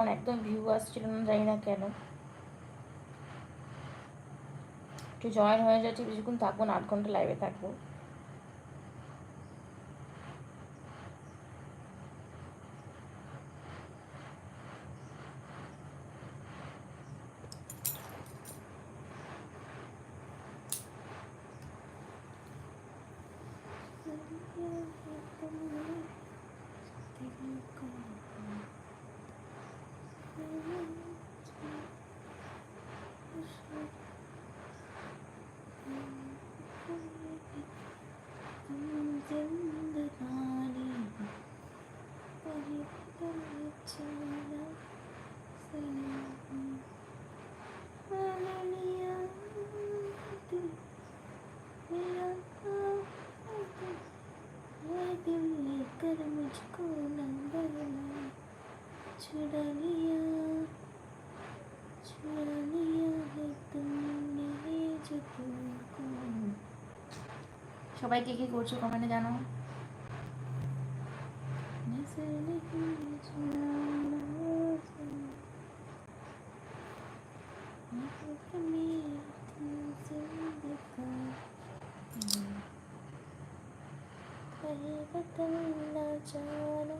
আমার একদম ভিউ আসছিল না, জানি না কেন। একটু জয়েন হয়ে যাচ্ছে কিছুক্ষণ থাকব না, আট ঘণ্টা লাইভে থাকব। दिल लेकर मुझको नंबर चुरा लिया चुरा लिया है तुमने ये जो तुमको সবাই কে কি করছো কমেন্টে জানো नजर పతండ జాను.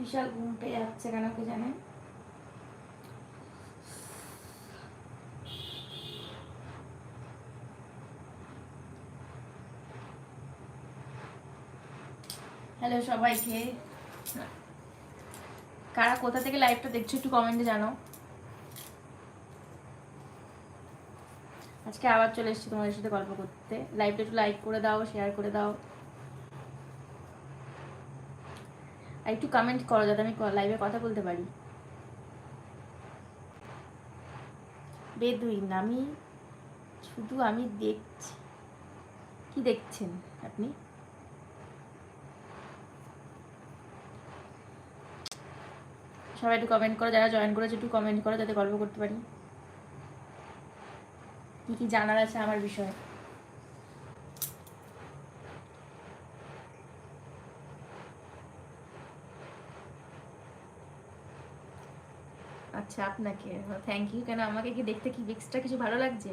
বিশাল ঘুম পেয়ে যাচ্ছে কেন কে জানে? হ্যালো সবাইকে। কারা কোথা থেকে লাইভটা দেখছ একটু কমেন্টে জানো আজকে আবার চলে এসেছি তোমাদের সাথে গল্প করতে। লাইভটা একটু লাইক করে দাও শেয়ার করে দাও আর একটু কমেন্ট করো যাতে আমি লাইভে কথা বলতে পারি। বেদুইন, আমি শুধু আমি দেখছি। কি দেখছেন আপনি? সবাই একটু কমেন্ট করো, যারা জয়েন করেছে একটু কমেন্ট করো, যাতে গল্প করতে পারি। কি কি জানার আছে আমার বিষয়ে? আচ্ছা আপনাকে থ্যাংক ইউ কেন আমাকে কি দেখতে কি এক্সট্রা কিছু ভালো লাগছে?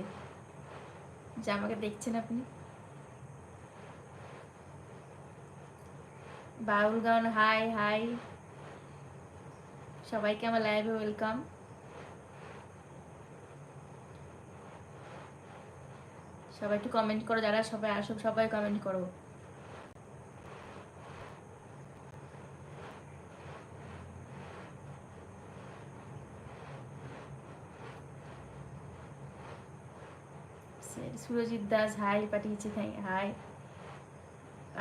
যে আমাকে দেখছেন আপনি। বাউল গান হাই হাই সবাইকে আমার লাইভে ওয়েলকাম সবাই একটু কমেন্ট করো, যারা সবাই আসো সবাই কমেন্ট করো। সুরজিৎ দাস, হাই পাঠিয়েছে থ্যাংক হাই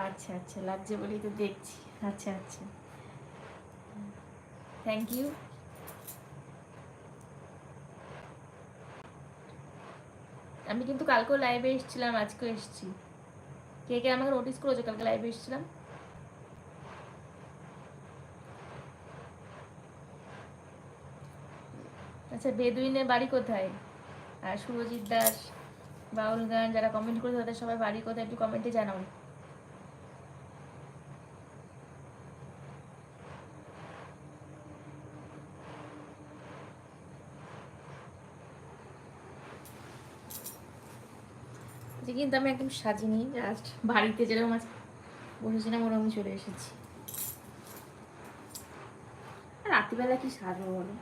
আচ্ছা আচ্ছা লাগছে বলেই তো দেখছি। আচ্ছা আচ্ছা। থ্যাংক ইউ আমি কিন্তু কালকেও লাইভে এসেছিলাম, আজকেও এসেছি। কে কে আমাকে নোটিস করেছ? কালকে লাইভে এসেছিলাম? আচ্ছা বেদুইনের বাড়ি কোথায়? আর সুরজিৎ দাস? বাউল গান যারা কমেন্ট করে তাদের সবাই বাড়ি কথা একটু কমেন্টে জানাও। আচ্ছা, কিন্তু আমি একদম সাজিনি জাস্ট বাড়িতে যেরকম আজ বসেছিলাম ওরকম চলে এসেছি। রাত্রিবেলা কি সাজবো বলো?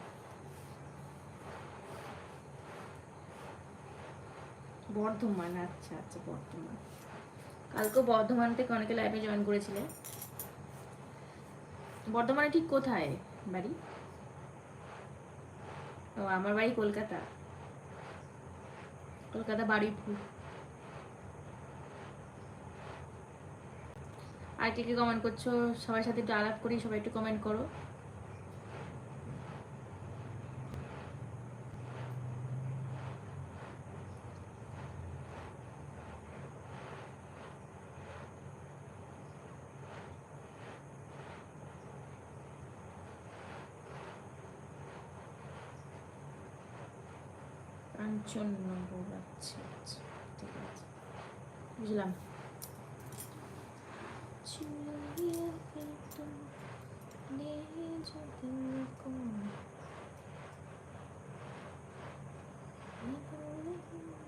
বর্ধমান আচ্ছা আচ্ছা বর্ধমান। কালকে বর্ধমান থেকে অনেকে লাইভে জয়েন করেছিলে। বর্ধমানে ঠিক কোথায় বাড়ি? ও, আমার বাড়ি কলকাতা। কলকাতা বাড়িপুর আর কে কে কমেন্ট করছ? সবার সাথে একটু আলাপ করি, সবাই একটু কমেন্ট করো। কাঞ্চন নম্বর আচ্ছা আচ্ছা ঠিক আছে বুঝলাম Thank you.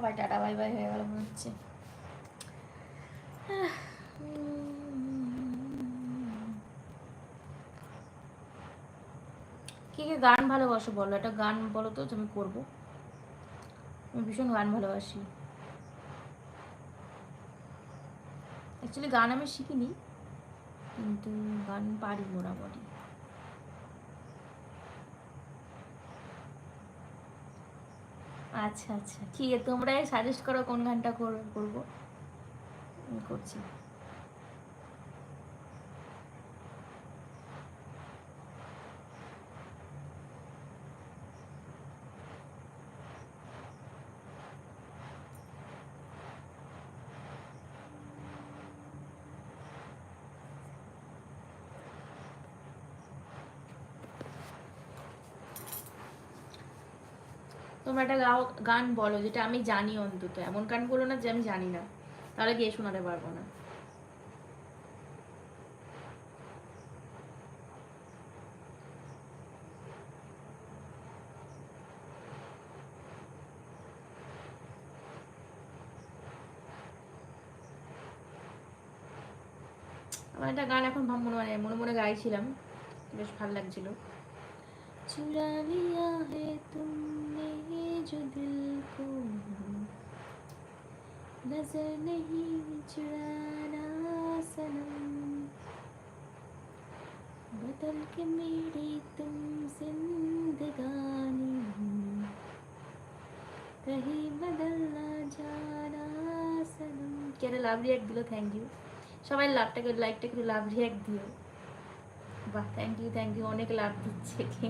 সবাই টাটা, বাই বাই হয়ে গেল মনে হচ্ছে। কে কে গান ভালোবাসো বলো? একটা গান বলো তো আমি করব। আমি ভীষণ গান ভালোবাসি। অ্যাকচুয়ালি গান আমি শিখিনি, কিন্তু গান পারি মোটামুটি। আচ্ছা আচ্ছা। ঠিক আছে তোমরাই সাজেস্ট করো কোন গানটা কর- করব। করছি। তোমরা একটা গাও, গান বলো যেটা আমি জানি অন্তত। এমন গান বলো না যে আমি জানি না। তাহলে গিয়ে শোনাতে পারব না। আমার একটা গান এখন মানে মনে মনে গাইছিলাম। বেশ ভালো লাগছিল। चुरा लिया है तुमने ये जो दिल को नजर नहीं चुराना सनम बदल के मेरी तुम जिंदगानी कहीं बदल ना जाना सनम কেন লাভ রিয়াক্ট দিল থ্যাংক ইউ সবাই লাভটাকে লাইকটা একটু লাভ রিয়াক্ট দিও বাহ থ্যাংক ইউ থ্যাংক ইউ অনেক লাভ দিচ্ছে কি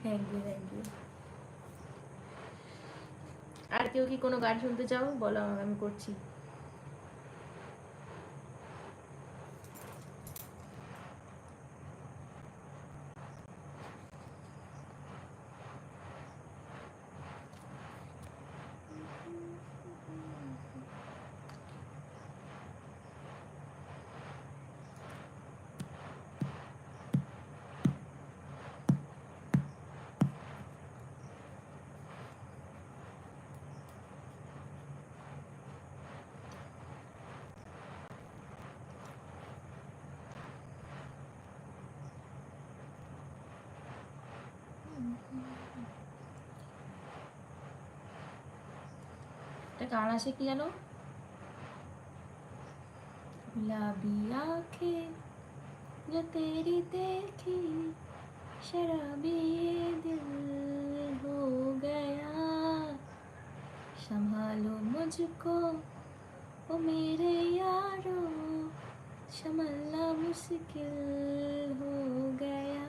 থ্যাংক ইউ ইউ আর কেউ কি কোনো গান শুনতে চাও? বলো আমি করছি। গান আছে কি জানো गुलाबी आंखें जो तेरी देखी शराबी ये दिल हो गया मुझको ओ मेरे यारो संभलना मुश्किल हो गया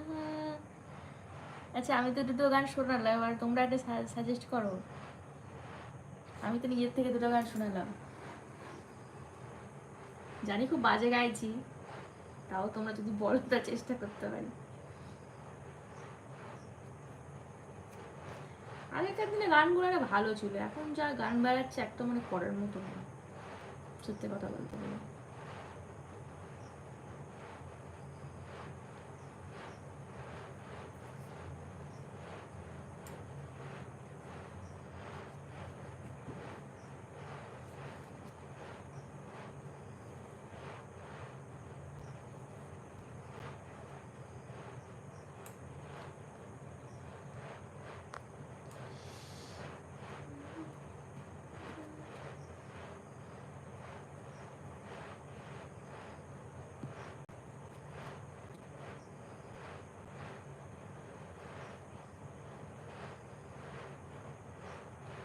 আচ্ছা আমি তো দুটো গান শোনালাম এবার তোমরা একটা সাজেস্ট করো আমি তো নিজের থেকে দুটো গান শোনালাম। জানি খুব বাজে গাইছি, তাও তোমরা যদি বলো তার চেষ্টা করতে পারি। আগেকার দিনে গানগুলো ভালো ছিল, এখন যা গান বেড়াচ্ছে একটা মানে করার মতো না সত্যি কথা বলতে গেলে।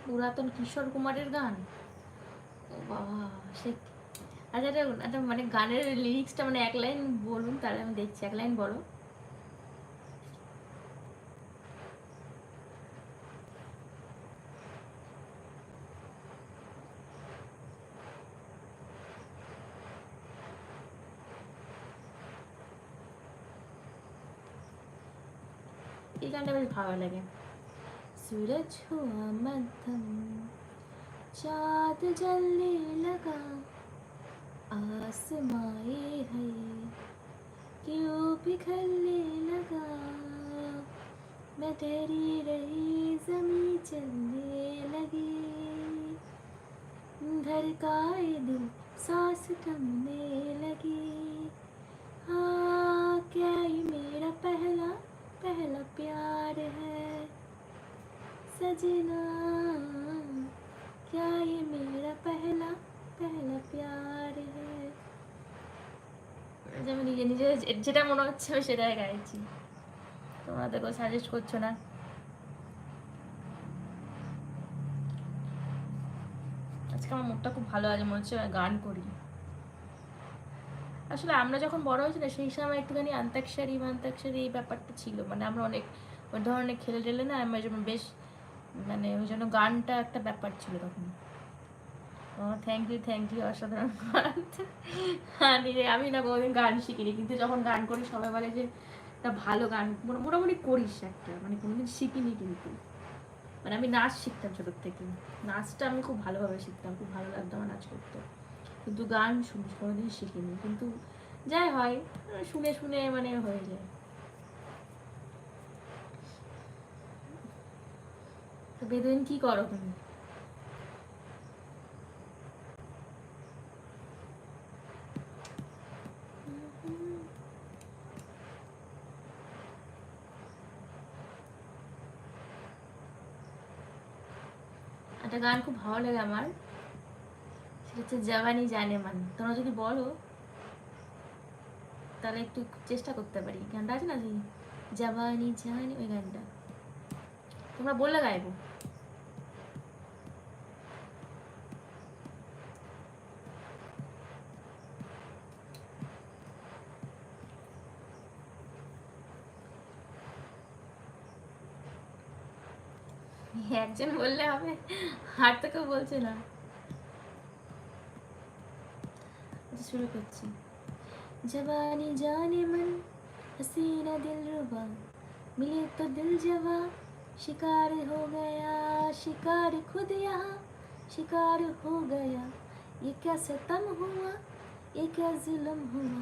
পুরাতন কিশোর কুমারের গান? বাবা, সে আচ্ছা একটা একটা মানে গানের লিরিক্সটা মানে এক লাইন বলুন, তাহলে আমি দেখছি, এক লাইন বলো। এই গানটা বেশ ভালো লাগে। सूरज हुआ मध्यम। चाँद जलने लगा, आसमाए है। क्यों पिघलने लगा? मैं ठहरी रही जमी चलने लगी। धड़काए दिल, सांस थमने लगी। सजना क्या ये मेरा पहला पहला प्यार है যেমন নিজে নিজে যে- যেটা মনে হচ্ছে আমি সেটাই গাইছি তোমরা দেখো সাজেস্ট করছো না আজকে আমার মুডটা খুব ভালো আছে মনে হচ্ছে আমি গান করি আসলে আমরা যখন বড় হয়েছি না সেই সময় একটুখানি আন্তাক্ষরী মান্তাক্ষরী এই ব্যাপারটা ছিল মানে আমরা অনেক ওই ধরনের খেলে টেলে না আমার যেমন বেশ মানে ওই জন্য গানটা একটা ব্যাপার ছিল তখন। থ্যাংক ইউ থ্যাংক ইউ অসাধারণ গান। আমি না কোনোদিন গান শিখিনি, কিন্তু যখন গান করি সবাই বলে যে, তা ভালো গান, মোটা- মোটামুটি করিস একটা। মানে কোনোদিন শিখিনি কিন্তু। মানে আমি নাচ শিখতাম ছোটোর থেকে। নাচটা আমি খুব ভালোভাবে শিখতাম, খুব ভালো লাগতো আমার নাচ করতে। কিন্তু গান শুনি, কোনোদিন শিখিনি। কিন্তু যাই হয়, শুনে শুনে মানে হয়ে যায় তো বেদুইন কি করো তুমি? একটা গান খুব ভালো লাগে আমার। সেটা হচ্ছে জওয়ানি জানে মান। তোমরা যদি বলো, তাহলে একটু চেষ্টা করতে পারি। গানটা আছে না যে জওয়ানি জানি ওই গানটা? তোমরা বললে গাইবো। একজন বললে হবে আর তো কেউ বলছে না আচ্ছা, শুরু করছি जवानी जाने मन हसीना दिल रुबा मिले तो दिल जवा शिकार हो गया शिकार खुद यहाँ शिकार हो गया ये क्या सितम हुआ ये क्या जुल्म हुआ